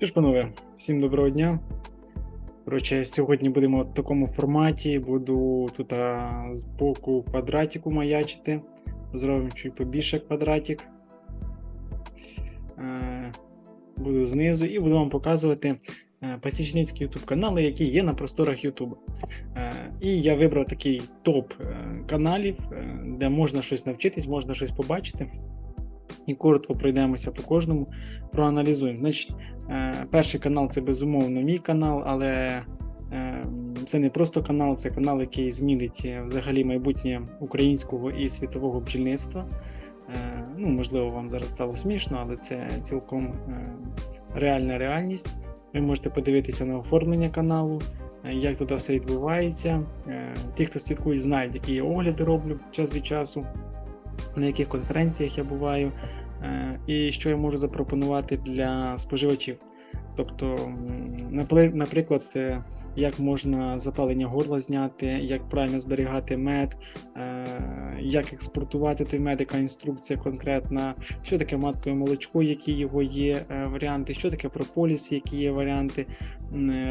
Що ж, панове, всім доброго дня. Коротше, сьогодні будемо в такому форматі. Буду тут з боку квадратику маячити. Зробимо чуть побільше квадратик. Е, буду знизу і буду вам показувати е, пасічницькі YouTube канали, які є на просторах YouTube. Е, і я вибрав такий топ каналів, де можна щось навчитись, можна щось побачити. І коротко пройдемося по кожному, проаналізуємо. Значить, Е, Перший канал це безумовно мій канал, але е, це не просто канал, це канал, який змінить е, взагалі майбутнє українського і світового бджільництва. Ну, можливо, вам зараз стало смішно, але це цілком реальна реальність. Ви можете подивитися на оформлення каналу, як тут все відбувається. Ті, хто слідкують, знають, які я огляди роблю час від часу, на яких конференціях я буваю. Е, і що я можу запропонувати для споживачів. Тобто, наприклад, е, як можна запалення горла зняти, як правильно зберігати мед, е, як експортувати той мед, яка інструкція конкретна, що таке маткове молочко, які його є варіанти, що таке прополіс, які є варіанти,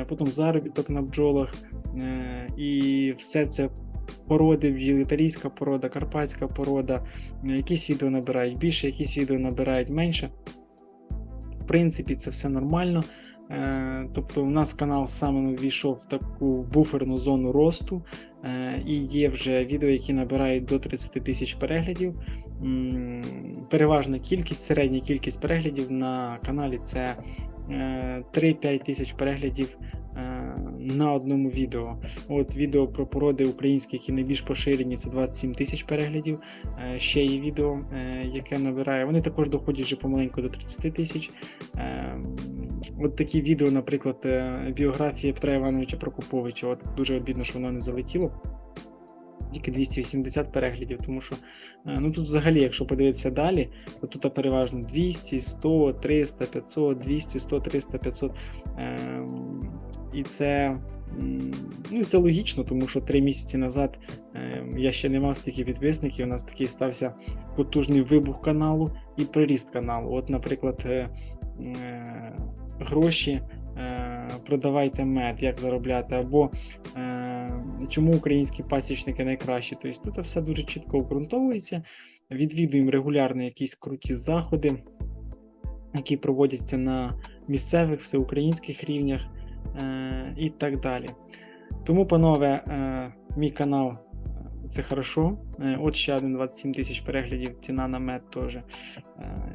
потім заробіток на бджолах, і все це породи, італійська порода, карпатська порода, якісь відео набирають більше, якісь відео набирають менше. В принципі, це все нормально. Е, Тобто, у нас канал саме ввійшов в таку буферну зону росту, е, і є вже відео, які набирають до 30 тисяч переглядів. Переважна кількість, середня кількість переглядів на каналі це е, 3-5 тисяч переглядів е, на одному відео. От відео про породи українські, які найбільш поширені, це 27 тисяч переглядів. Е, Ще є відео, е, яке набирає. Вони також доходять вже помаленьку до 30 тисяч. Е, От такі відео, наприклад, біографія Петра Івановича Прокоповича. От дуже обідно, що воно не залетіло. Тільки 280 переглядів, тому що ну тут взагалі, якщо подивитися далі, то тут переважно 200, 100, 300, 500, 200, 100, 300, 500. І це, ну, це логічно, тому що три місяці назад ем, я ще не мав стільки підписників. У нас такий стався потужний вибух каналу і приріст каналу. От, наприклад, е, е, гроші. е, Продавайте мед, як заробляти, або е, чому українські пасічники найкращі. Тобто тут все дуже чітко обґрунтовується. Відвідуємо регулярно якісь круті заходи, які проводяться на місцевих, всеукраїнських рівнях і так далі. Тому, панове, е, мій канал е, це хорошо. Е, От ще один 27 тисяч переглядів, ціна на мед теж. Е,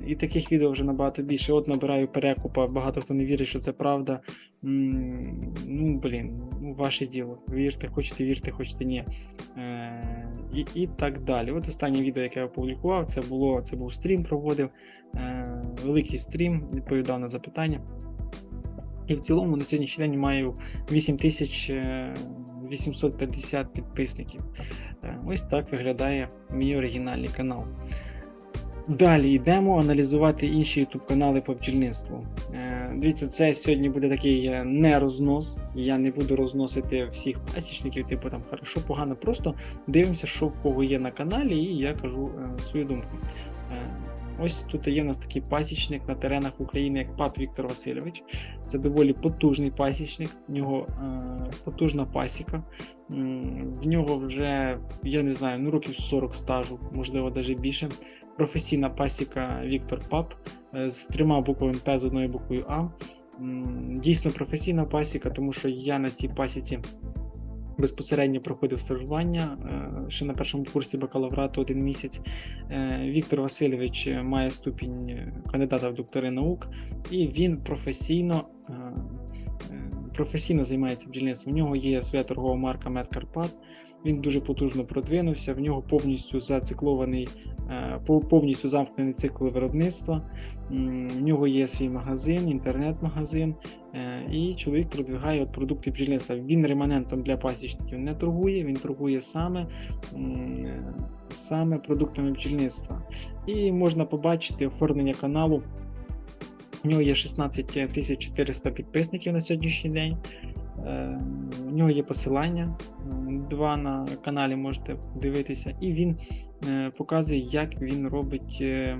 І таких відео вже набагато більше. От набираю перекупа, багато хто не вірить, що це правда. Ну, блін, ну, ваше діло. Вірте, хочете, вірте, хочете ні. Е, і, і так далі. От останнє відео, яке я опублікував, це було це був стрім, проводив. Е, великий стрім, відповідав на запитання. І в цілому на сьогоднішній день маю 8850 підписників. Е, Ось так виглядає мій оригінальний канал. Далі йдемо аналізувати інші YouTube канали по бджільництву. Е, Дивіться, це сьогодні буде такий е, не рознос. Я не буду розносити всіх пасічників, типу там хорошо, погано. Просто дивимося, що в кого є на каналі, і я кажу свою думку. Ось тут є в нас такий пасічник на теренах України, як пап Віктор Васильович. Це доволі потужний пасічник, в нього е, потужна пасіка. В нього вже, я не знаю, ну років 40 стажу, можливо, навіть більше. Професійна пасіка Віктор Пап е, з трьома буквами П з одною буквою А. Дійсно професійна пасіка, тому що я на цій пасіці безпосередньо проходив стажування е, ще на першому курсі бакалаврату один місяць. Е, Віктор Васильович е, має ступінь е, кандидата в доктори наук, і він професійно. Професійно займається бджільництвом. В нього є своя торгова марка Медкарпат. Він дуже потужно продвинувся. В нього повністю зациклований, е, повністю замкнений цикл виробництва. В нього є свій магазин, інтернет-магазин, е, і чоловік продвигає от продукти бджільництва. Він реманентом для пасічників не торгує, він торгує саме, е, саме продуктами бджільництва. І можна побачити оформлення каналу. У нього є 16 400 підписників на сьогоднішній день. Е, У нього є посилання, два на каналі можете дивитися, і він е, показує, як він робить е,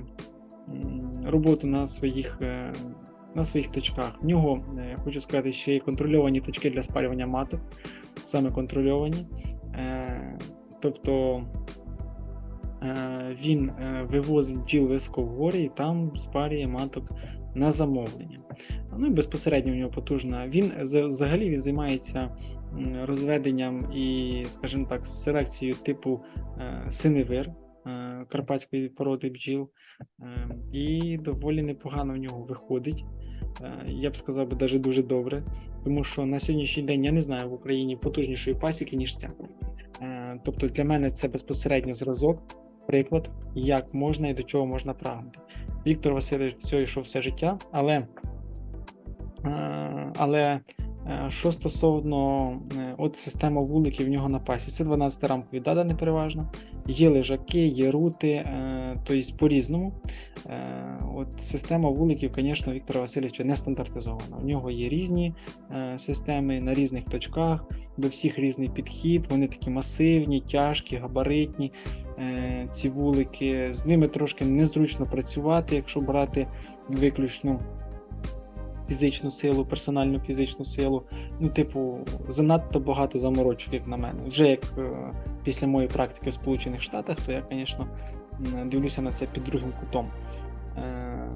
роботу на своїх на своїх точках. В нього, е, хочу сказати, ще є контрольовані точки для спалювання маток, саме контрольовані. Тобто він е, вивозить бджіл високо вгорі і там спарює маток на замовлення. Ну і безпосередньо в нього потужна. Він взагалі він займається розведенням і, скажімо так, селекцією типу е, синевир е, карпатської породи бджіл. Е, І доволі непогано в нього виходить. Е, Я б сказав навіть дуже добре, тому що на сьогоднішній день я не знаю в Україні потужнішої пасіки, ніж ця. Е, Тобто для мене це безпосередньо зразок, приклад, як можна і до чого можна прагнути. Віктор Васильович до цього йшов все життя, але, е, але що стосовно е, от система вуликів в нього на пасі, це 12 рамкові дада не переважно. Є лежаки, є рути, е, тобто по-різному. Е, От система вуликів, звісно, Віктора Васильовича не стандартизована. У нього є різні е, системи на різних точках, до всіх різний підхід. Вони такі масивні, тяжкі, габаритні. Е, Ці вулики, з ними трошки незручно працювати, якщо брати виключно фізичну силу, персональну фізичну силу. Ну, типу, занадто багато заморочок, як на мене. Вже як е, після моєї практики в Сполучених Штатах, то я, звісно, дивлюся на це під другим кутом. Е, е,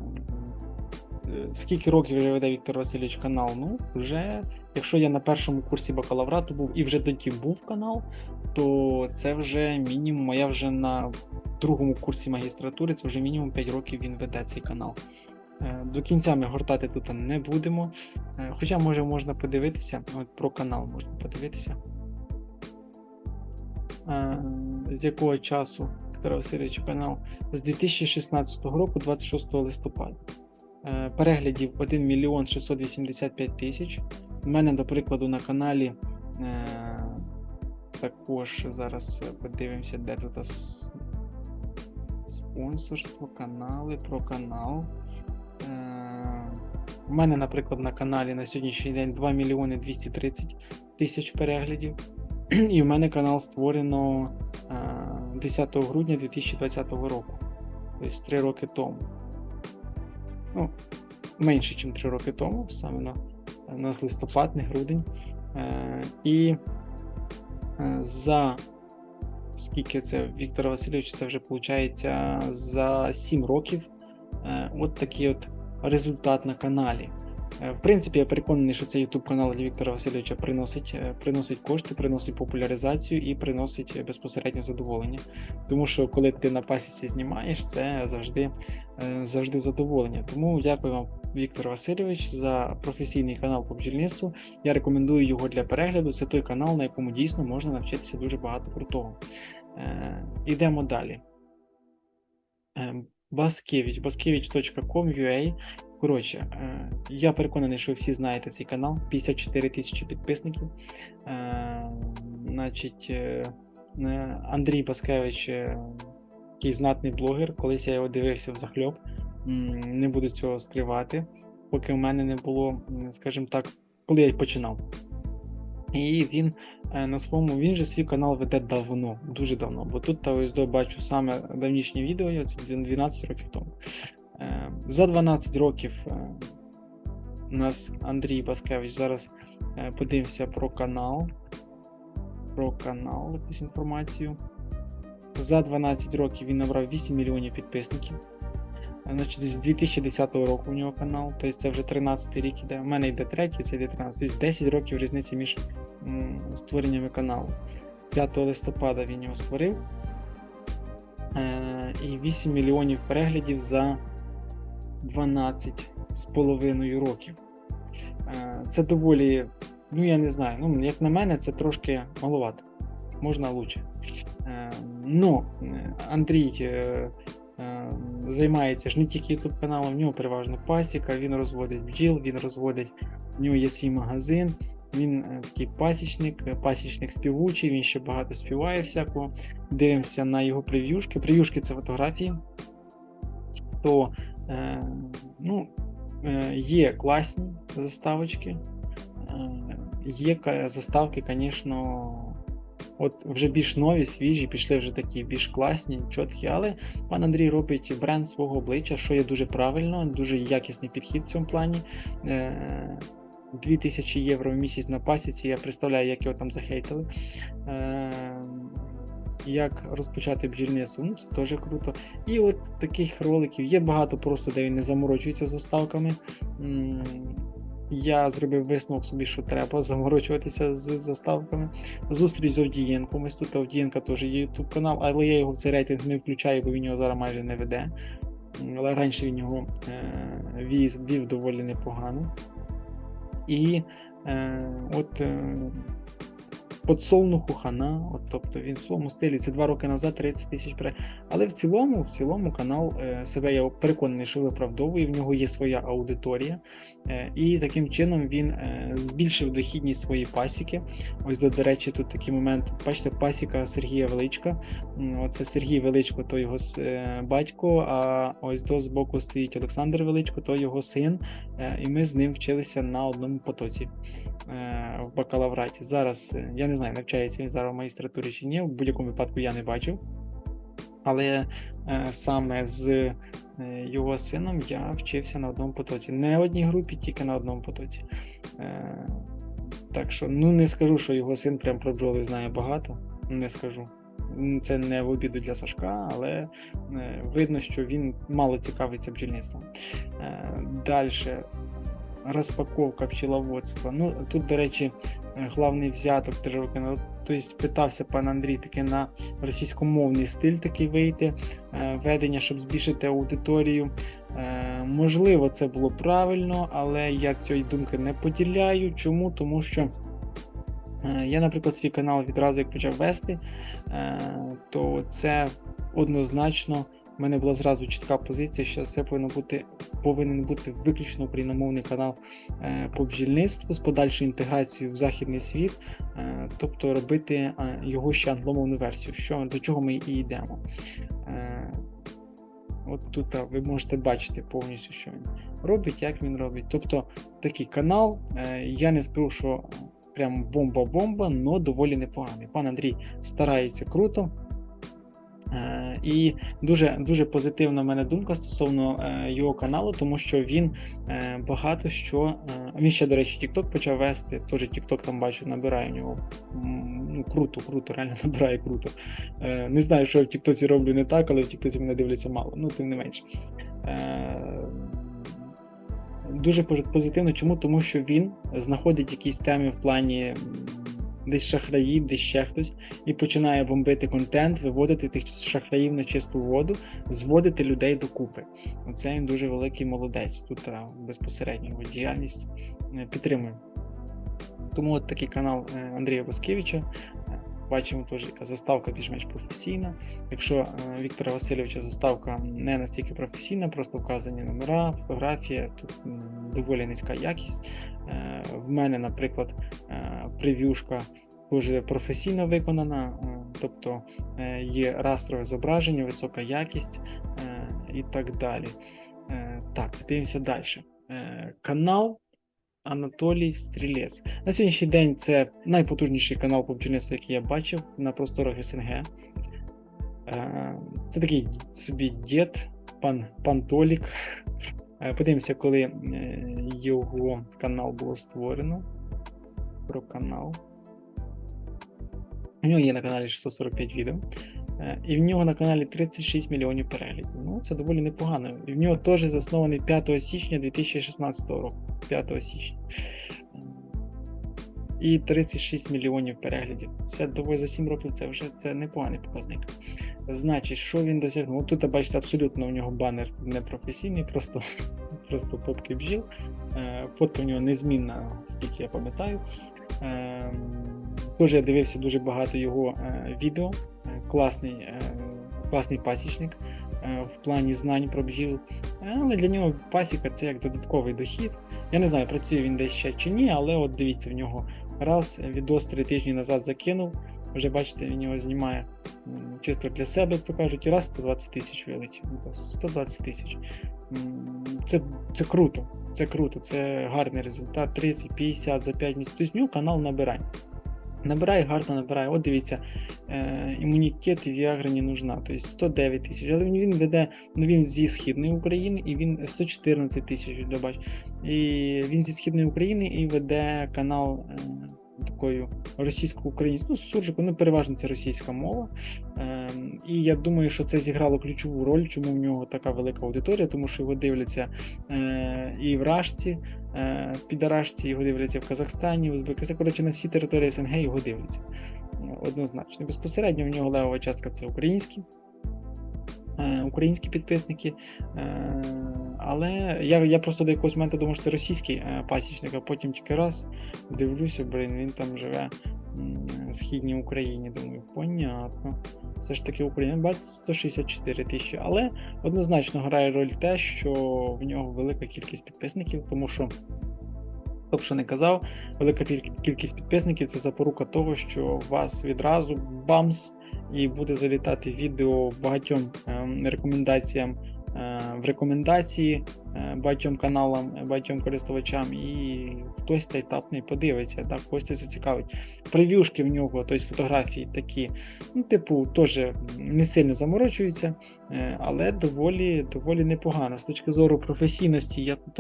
Скільки років вже веде Віктор Васильович канал? Ну, вже, якщо я на першому курсі бакалаврату був і вже тоді був канал, то це вже мінімум, а я вже на другому курсі магістратури, це вже мінімум 5 років він веде цей канал. Е, До кінця ми гортати тут не будемо. Е, Хоча, може, можна подивитися, от про канал можна подивитися. Е, З якого часу Віктора Васильовича канал? З 2016 року, 26 листопада. Переглядів 1 мільйон 685 тисяч. У мене, до прикладу, на каналі також зараз подивимося, де тут спонсорство, канали, про канал. Е, У мене, наприклад, на каналі на сьогоднішній день 2 мільйони 230 тисяч переглядів. І в мене канал створено е, 10 грудня 2020 року. Тобто 3 роки тому. Ну, менше, ніж 3 роки тому, саме на, у листопад, не грудень. Е, І е, за скільки це Віктор Васильович, це вже виходить за 7 років. Е, От такий от результат на каналі. Е, В принципі, я переконаний, що цей YouTube канал для Віктора Васильовича приносить, е, приносить кошти, приносить популяризацію і приносить е, безпосередньо задоволення. Тому що коли ти на пасіці знімаєш, це завжди, завжди задоволення. Тому дякую вам, Віктор Васильович, за професійний канал по бджільництву. Я рекомендую його для перегляду. Це той канал, на якому дійсно можна навчитися дуже багато крутого. Ідемо далі. Баскевич, баскевич.com.ua. Коротше, е, я переконаний, що всі знаєте цей канал. 54 тисячі підписників. Е, Значить, е, Андрій Баскевич, такий знатний блогер. Колись я його дивився в захльоп. М, Не буду цього скривати, поки в мене не було, скажімо так, коли я починав. І він е, на своєму він же свій канал веде давно, дуже давно. Бо тут та ось до бачу саме давнішнє відео, це 12 років тому. Е, За 12 років е, у нас Андрій Баскевич. Зараз подивимося про канал. Про канал, якусь інформацію. За 12 років він набрав 8 мільйонів підписників. Значить, з 2010 року у нього канал, тобто це вже 13 рік іде. У мене йде третій, це йде 13. Тобто 10 років різниці між створеннями каналу. 5 листопада він його створив. Е, і 8 мільйонів переглядів за 12 з половиною років. Е, Це доволі, ну я не знаю, ну як на мене, це трошки маловато. Можна лучше. Ну, Андрій займається ж не тільки YouTube каналом, в нього переважно пасіка, він розводить бджіл, він розводить, в нього є свій магазин. Він е, такий пасічник, е, пасічник співучий, він ще багато співає всякого. Дивимося на його прев'юшки. Прев'юшки це фотографії. То е, ну, е, є класні заставочки, е, є заставки, звісно, от вже більш нові, свіжі, пішли вже такі більш класні, чіткі. Але пан Андрій робить бренд свого обличчя, що є дуже правильно, дуже якісний підхід в цьому плані. Е, 2000 євро в місяць на пасіці. Я представляю, як його там захейтили. Е, як розпочати бджільництво, ну це теж круто. І от таких роликів є багато просто, де він не заморочується заставками. Я зробив висновок собі, що треба заморочуватися з заставками. Зустріч з Авдієнком. Ось тут Овдієнка теж є YouTube канал, але я його в цей рейтинг не включаю, бо він його зараз майже не веде. Але раніше він його е, вів, вів доволі непогано. І е, от е, подсолнуху хана, от, тобто він в своєму стилі це два роки назад 30 тисяч пере. Але в цілому, в цілому канал е, себе я переконаний, що виправдовує, в нього є своя аудиторія, е, і таким чином він е, збільшив дохідність своєї пасіки. Ось до, речі, тут такий момент. Бачите, пасіка Сергія Величка. Оце Сергій Величко, то його батько. А ось до збоку стоїть Олександр Величко, то його син. І ми з ним вчилися на одному потоці в бакалавраті. Зараз я не знаю, навчається він зараз в магістратурі чи ні. В будь-якому випадку я не бачив. Але е, саме з е, його сином я вчився на одному потоці. Не одній групі, тільки на одному потоці. Е, так що, ну не скажу, що його син прям про бджоли знає багато. Не скажу. Це не в обіду для Сашка, але е, видно, що він мало цікавиться бджільництвом. Е, Далі розпаковка пчеловодства. Ну, тут, до речі, е, главний взяток три роки назад. Тобто питався пан Андрій таки на російськомовний стиль такий вийти, е, ведення, щоб збільшити аудиторію. Е, Можливо, це було правильно, але я цієї думки не поділяю. Чому? Тому що. Я, наприклад, свій канал відразу як почав вести, то це однозначно в мене була зразу чітка позиція, що це повинно бути повинен бути виключно україномовний канал е, по бджільництву з подальшою інтеграцією в західний світ, е, тобто робити е, його ще англомовну версію, що, до чого ми і йдемо. От тут ви можете бачити повністю, що він робить, як він робить. Тобто такий канал, я не скажу, що прям бомба-бомба, але доволі непоганий. Пан Андрій старається круто. Е, І дуже дуже позитивна в мене думка стосовно е, його каналу, тому що він е, багато що. Він ще, до речі, TikTok почав вести. Теж TikTok там бачу, набирає у нього ну, круто, круто, реально набирає круто. Не знаю, що я в TikTok роблю не так, але в TikTok мене дивляться мало, ну тим не менше. Е, Дуже позитивно. Чому? Тому що він знаходить якісь теми в плані десь шахраї, десь ще хтось і починає бомбити контент, виводити тих шахраїв на чисту воду, зводити людей докупи. Оце він дуже великий молодець. Тут а, безпосередньо його діяльність е, підтримує. Тому от такий канал е, Андрія Баскевича. Бачимо теж, яка заставка більш-менш професійна. Якщо е, Віктора Васильовича заставка не настільки професійна, просто вказані номера, фотографія, тут доволі низька якість. Е, В мене, наприклад, е, прев'юшка дуже професійно виконана, тобто є растрове зображення, висока якість і так далі. Так, дивимося далі. Канал Анатолій Стрілець. На сьогоднішній день це найпотужніший канал по бджільництву, який я бачив на просторах СНГ. Е, Це такий собі дід, пан, пан Толік. Е, Подивимося, коли е, його канал було створено. Про канал. У нього є на каналі 645 відео. Е, І в нього на каналі 36 мільйонів переглядів. Ну, це доволі непогано. І в нього теж заснований 5 січня 2016 року. 5 січня. Е, І 36 мільйонів переглядів. Це доволі за 7 років це вже це непоганий показник. Значить, що він досягнув? Тут, бачите, абсолютно у нього банер не професійний, просто, просто попки бджіл. Е, Фотка в нього незмінна, скільки я пам'ятаю. Е, Теж я дивився дуже багато його відео. Класний, е, класний пасічник е, в плані знань про бджіл. Але для нього пасіка це як додатковий дохід. Я не знаю, працює він десь ще чи ні, але от дивіться, в нього раз відос три тижні назад закинув. Вже бачите, він його знімає чисто для себе, як то кажуть, і раз 120 тисяч вилетів. 120 тисяч. Це, це круто, це круто, це гарний результат. 30-50 за 5 місяців. Тобто канал набирань. Набирає гарно, набирає. От дивіться, е, імунітет і Viagra не нужна. Тобто 109 тисяч. Але він веде, ну він зі Східної України і він 114 тисяч. І він зі Східної України і веде канал такою російсько-українською, ну, з ну переважно це російська мова. Е, і я думаю, що це зіграло ключову роль, чому в нього така велика аудиторія, тому що його дивляться е, і в Рашці. Е, Підарашці його дивляться в Казахстані, Узбекистані. Коротше, на всі території СНГ його дивляться. Е, Однозначно. Безпосередньо в нього левова частка це українські, е, українські підписники. Е, Але я я просто до якогось моменту думав, що це російський е, пасічник, а потім тільки раз дивлюся, блин, він там живе в східній Україні. Думаю, понятно. Все ж таки Україна, бачите, 164 тисячі. Але однозначно грає роль те, що в нього велика кількість підписників, тому що, хто б що не казав, велика кількість підписників це запорука того, що вас відразу бамс і буде залітати відео багатьом ем, рекомендаціям в рекомендації е, багатьом каналам, е, багатьом користувачам, і хтось цей й тапне подивиться, так, когось це зацікавить. Прев'юшки в нього, тобто фотографії такі, ну, типу, теж не сильно заморочуються, е, але доволі, доволі непогано. З точки зору професійності, я тут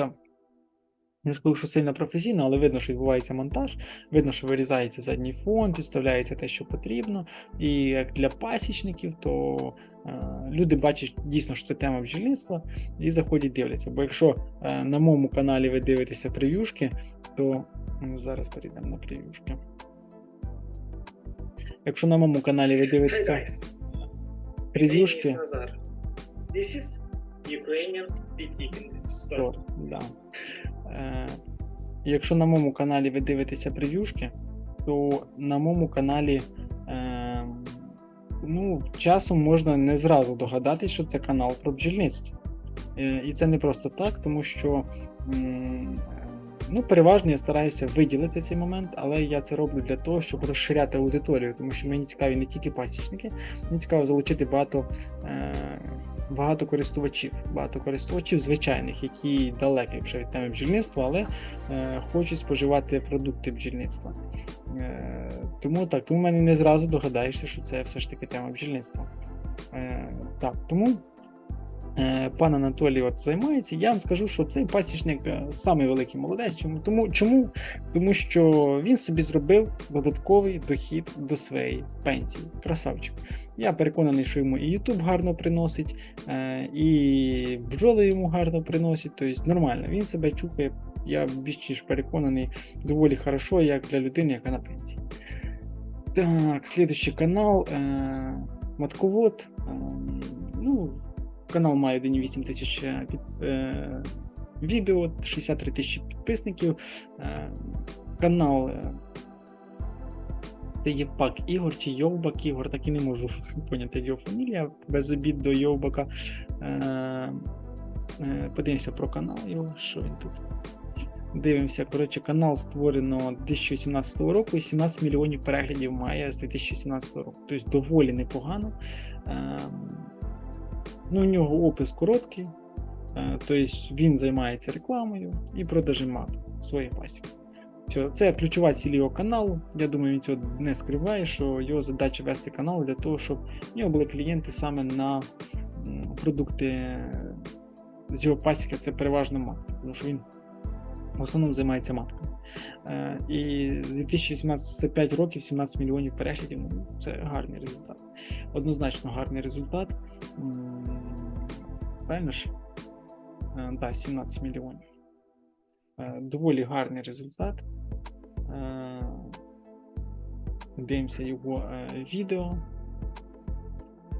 не скажу, що сильно професійно, але видно, що відбувається монтаж, видно, що вирізається задній фон, підставляється те, що потрібно. І як для пасічників, то е, люди бачать дійсно, що це тема бджільництва, і заходять дивляться. Бо якщо е, на моєму каналі ви дивитеся прев'юшки, то м, зараз перейдемо на прев'юшки. Якщо на моєму каналі ви дивитеся прев'юшки. This is Ukrainian beekeeping store. да. Е, якщо на моєму каналі ви дивитеся прев'юшки, то на моєму каналі е, ну, часом можна не зразу догадатись, що це канал про бджільництво. Е, і це не просто так, тому що м, е, ну, переважно я стараюся виділити цей момент, але я це роблю для того, щоб розширяти аудиторію, тому що мені цікаві не тільки пасічники, мені цікаво залучити багато. Е, багато користувачів, багато користувачів звичайних, які далекі вже від теми бджільництва, але е, хочуть споживати продукти бджільництва. Е, тому так, тому в мене не зразу догадаєшся, що це все ж таки тема бджільництва. Е, так, тому пан Анатолій от займається. Я вам скажу, що цей пасічник е, самий великий молодець. Чому? Тому, чому? Тому що він собі зробив додатковий дохід до своєї пенсії. Красавчик. Я переконаний, що йому і YouTube гарно приносить, е, і бджоли йому гарно приносять. Тобто нормально. Він себе чухає, я більш ніж переконаний, доволі хорошо, як для людини, яка на пенсії. Так, слідуючий канал. Е, Матковод. Е, канал має 1,8 тисяч е, е, відео, 63 тисячі підписників. Е, канал. Е, це Євпак Ігор чи Йовбак Ігор, так і не можу поняти його фамілія, без обід до Йовбака. Е, е, подивимося про канал його, що він тут. Дивимося, коротше, канал створено 2018 року і 17 мільйонів переглядів має з 2017 року. Тобто доволі непогано. Е, ну, у нього опис короткий, е, тобто він займається рекламою і продажем маток своєї пасіки. Це ключова ціль його каналу. Я думаю, він цього не скриває, що його задача вести канал для того, щоб в нього були клієнти саме на продукти з його пасіки, це переважно матка, тому що він в основному займається матками. Е, І з 2018 це 5 років, 17 мільйонів переглядів. Ну, це гарний результат. Однозначно гарний результат. Правильно ж? Так, да, 17 мільйонів. Е, Доволі гарний результат. Е, Дивимося його е, відео.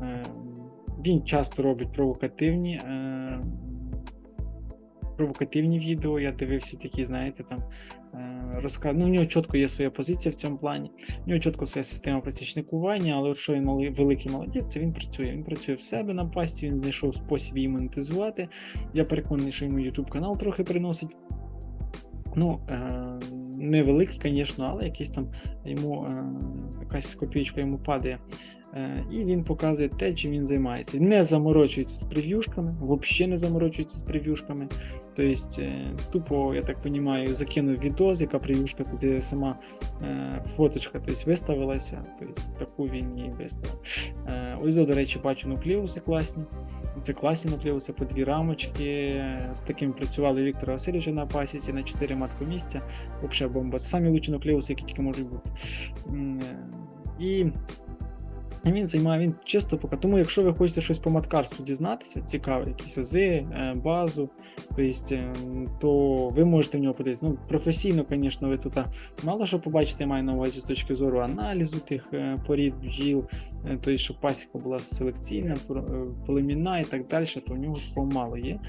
Е, Він часто робить провокативні, е, провокативні відео. Я дивився такі, знаєте, там розказ... Ну, у нього чітко є своя позиція в цьому плані. У нього чітко своя система працівникування, але от що він мали великий молодець, це він працює. Він працює в себе на пасті, він знайшов спосіб її монетизувати. Я переконаний, що йому YouTube канал трохи приносить. Ну, е, невеликий, звісно, але якийсь там йому е, якась копійка йому падає. Е, і він показує те, чим він займається. Не заморочується з прев'юшками, взагалі не заморочується з прев'юшками. Тобто, е, тупо, я так розумію, закинув відос, яка прев'юшка туди сама фоточка тобто, виставилася. Тобто, таку він і виставив. Ось, до речі, бачу нуклеуси класні. Це класні нуклеуси по дві рамочки. З таким працювали Віктора Васильовича на пасіці на 4 маткомісця. Взагалі бомба. Самі лучші нуклеуси, які тільки можуть бути. Е, І він займає він чисто поки. Тому, якщо ви хочете щось по маткарству дізнатися, цікаве, якісь ази, е, базу, то, есть, е, то ви можете в нього подивитися. Ну, професійно, звісно, ви тут мало що побачите, маю на увазі з точки зору аналізу тих е, порід бджіл, тобто, щоб пасіка була селекційна, племінна і так далі, то в нього такого мало є.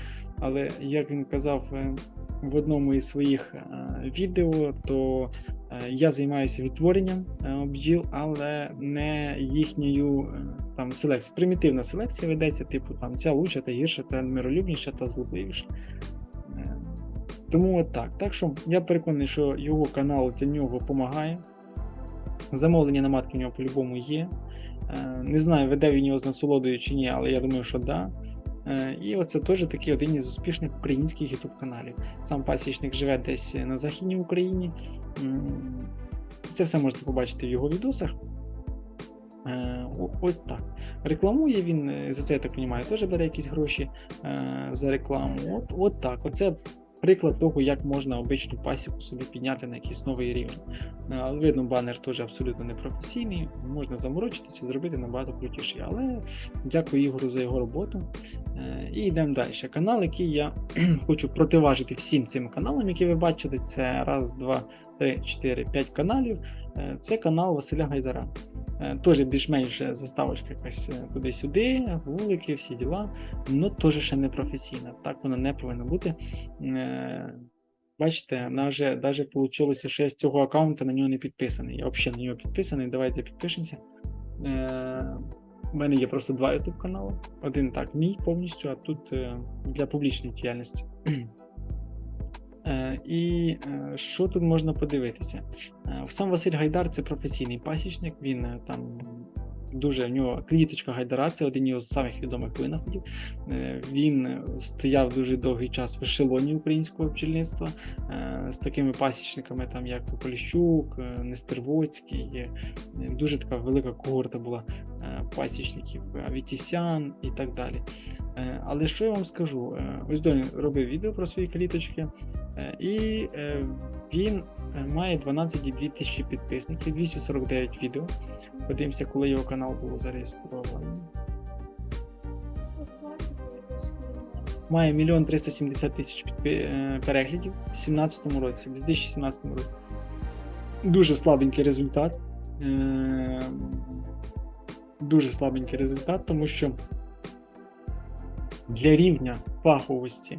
Але як він казав е, в одному із своїх е, відео, то е, я займаюся відтворенням бджіл, але не їхньою там селекцією. Примітивна селекція ведеться, типу там ця лучша та гірша, та миролюбніша та злобливіша. Тому от так. Так що я переконаний, що його канал для нього допомагає. Замовлення на матки в нього по-любому є. Не знаю, веде він його з насолодою чи ні, але я думаю, що да. Е, І оце теж такий один із успішних українських youtube каналів. Сам пасічник живе десь на Західній Україні. Це все можете побачити в його відосах. Е, Ось так. Рекламує він, е, за це я так розумію, теж бере якісь гроші е, за рекламу. От, от так. Оце приклад того, як можна обичну пасіку собі підняти на якийсь новий рівень. Е, видно, банер теж абсолютно непрофесійний, можна заморочитися, зробити набагато крутіше. Але дякую Ігору за його роботу. Е, І йдемо далі. Канал, який я хочу противажити всім цим каналам, які ви бачите, це раз, два, три, чотири, п'ять каналів. Е, Це канал Василя Гайдара. Е, Теж більш-менш заставочка якась е, туди-сюди, вулики, всі діла, але теж ще не професійна. Так воно не повинно бути. Е, Бачите, навіть, вийшло, що я з цього аккаунта на нього не підписаний. Я взагалі на нього підписаний. Давайте підпишемося. Е, У мене є просто два YouTube канали. Один так, мій повністю, а тут е, для публічної діяльності. Е, І е, що тут можна подивитися? Е, Сам Василь Гайдар це професійний пасічник, він там дуже в нього кліточка Гайдара, це один із самих відомих винаходів. Він стояв дуже довгий час в ешелоні українського бджільництва е, з такими пасічниками, там як Поліщук, Нестервоцький. Дуже така велика когорта була пасічників, Авітісян і так далі. Е, Але що я вам скажу? Е, Ось Доня робив відео про свої кліточки, е, і він має 12,2 тисячі підписників, 249 відео. Подивимося, коли його канал був зареєстрований. Має 1 370 тисяч переглядів в 2017 році, в 2017 році. Дуже слабенький результат. Дуже слабенький результат, тому що для рівня фаховості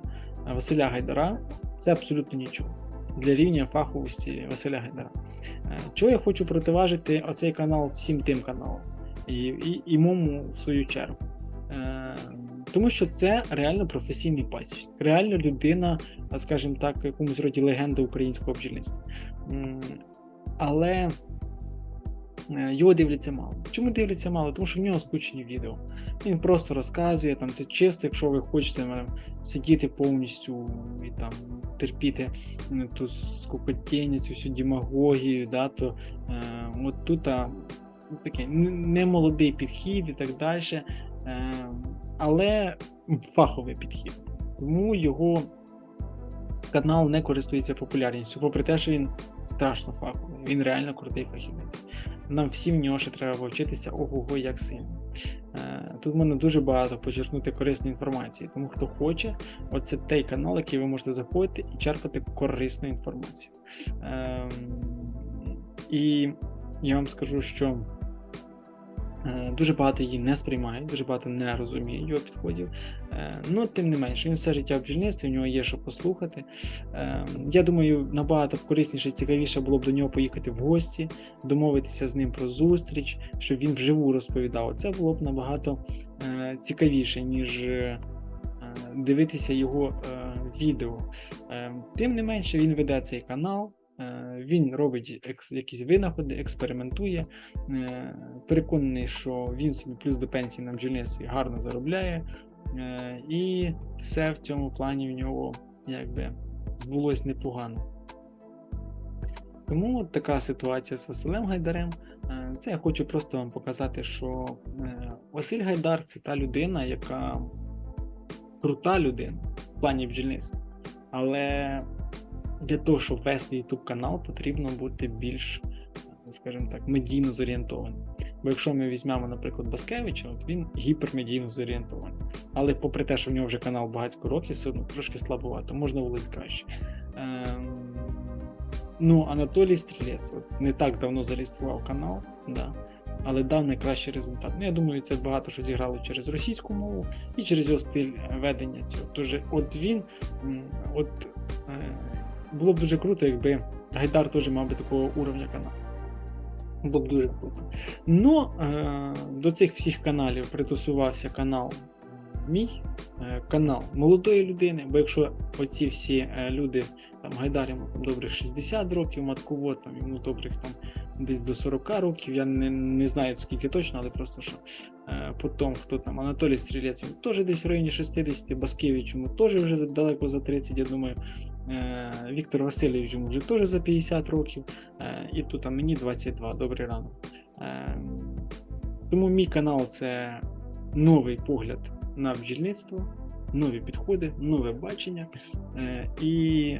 Василя Гайдара це абсолютно нічого. Для рівня фаховості Василя Гайдара. Е, Чого я хочу противажити оцей канал всім тим каналам і, і, і мому в свою чергу. Е, Тому що це реально професійний пасічник, реально людина, скажімо так, якомусь роді легенда українського бджільництва. Але е, його дивляться мало. Чому дивляться мало? Тому що в нього скучні відео. Він просто розказує, там це чисто, якщо ви хочете е, сидіти повністю і там терпіти ту скукотіння, цю всю демагогію, да, то е, от тут а, такий немолодий підхід і так далі, е, але фаховий підхід. Тому його канал не користується популярністю, попри те, що він страшно фаховий, він реально крутий фахівець. Нам всім в нього ще треба повчитися ого-го як сильно. Е, Тут можна дуже багато почерпнути корисної інформації, тому хто хоче, оце той канал, який ви можете заходити і черпати корисну інформацію. Ем, І я вам скажу, що дуже багато її не сприймають, дуже багато не розуміє його підходів. Е, Ну, тим не менше, він все життя в бджільництві, в нього є що послухати. Е, Я думаю, набагато корисніше і цікавіше було б до нього поїхати в гості, домовитися з ним про зустріч, щоб він вживу розповідав. Це було б набагато е, цікавіше, ніж е, дивитися його е, відео. Е, Тим не менше, він веде цей канал. Е, Він робить якісь винаходи, експериментує. Е, Переконаний, що він собі плюс до пенсії на бджільництві гарно заробляє, Е, і все в цьому плані в нього якби збулось непогано. Тому така ситуація з Василем Гайдарем. Це я хочу просто вам показати, що Василь Гайдар це та людина, яка крута людина в плані бджільництва. Але для того, щоб вести YouTube канал, потрібно бути більш, скажімо так, медійно зорієнтованим. Бо якщо ми візьмемо, наприклад, Баскевича, от він гіпермедійно зорієнтований. Але попри те, що в нього вже канал багатько років, все одно трошки слабовато, можна й краще. Ем, ну, Анатолій Стрілець от, не так давно зареєстрував канал, да, але дав найкращий результат. Ну, я думаю, це багато що зіграло через російську мову і через його стиль ведення цього. Тож, от він, от е, було б дуже круто, якби Гайдар теж мав би такого уровня каналу. Було б дуже круто. Ну, е, до цих всіх каналів притусувався канал мій, е, канал молодої людини, бо якщо оці всі е, люди, там Гайдар йому там добрих 60 років, Матковод там йому добрих там десь до 40 років, я не, не знаю скільки точно, але просто що е, потім, хто там Анатолій Стрілець, теж десь в районі 60, Баскевич йому теж вже далеко за 30, я думаю. Е, Віктор Васильович йому вже теж за 50 років, е, і тут а мені 22, добрий ранок. Тому мій канал це новий погляд на бджільництво, нові підходи, нове бачення і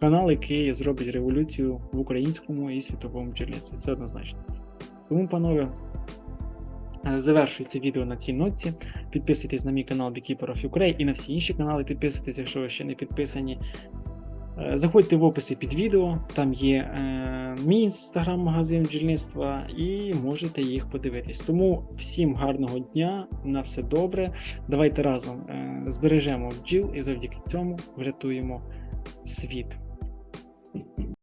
канал, який зробить революцію в українському і світовому бджільництві. Це однозначно. Тому, панове, завершую це відео на цій нотці. Підписуйтесь на мій канал Beekeeper of Ukraine і на всі інші канали. Підписуйтесь, якщо ви ще не підписані. Е, Заходьте в описи під відео, там є е, мій інстаграм-магазин бджільництва, і можете їх подивитись. Тому всім гарного дня, на все добре. Давайте разом е, збережемо бджіл і завдяки цьому врятуємо світ.